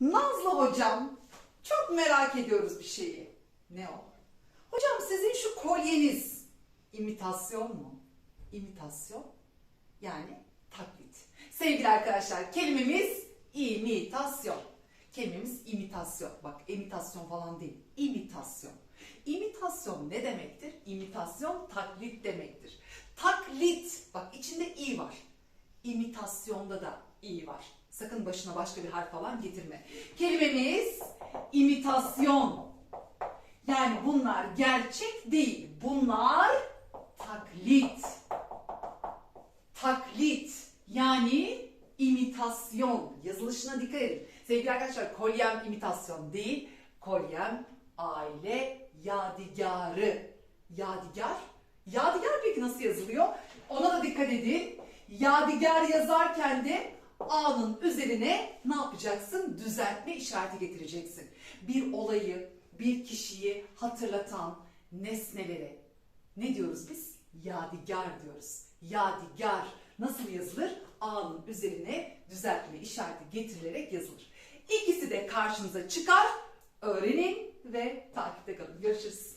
Nazlı hocam çok merak ediyoruz bir şeyi. Ne o? Hocam sizin şu kolyeniz imitasyon mu? İmitasyon yani taklit. Sevgili arkadaşlar kelimemiz imitasyon. Kelimemiz imitasyon. Bak imitasyon falan değil. İmitasyon. İmitasyon ne demektir? İmitasyon taklit demektir. Taklit. Bak içinde i var. İmitasyonda da i var. Sakın başına başka bir harf falan getirme. Kelimemiz imitasyon. Yani bunlar gerçek değil. Bunlar taklit. Taklit. Yani imitasyon. Yazılışına dikkat edin. Sevgili arkadaşlar kolyem imitasyon değil. Kolyem aile yadigarı. Yadigar. Yadigar peki nasıl yazılıyor? Ona da dikkat edin. Yadigar yazarken de A'nın üzerine ne yapacaksın? Düzeltme işareti getireceksin. Bir olayı, bir kişiyi hatırlatan nesnelere ne diyoruz biz? Yadigar diyoruz. Yadigar nasıl yazılır? A'nın üzerine düzeltme işareti getirilerek yazılır. İkisi de karşınıza çıkar. Öğrenin ve takipte kalın. Görüşürüz.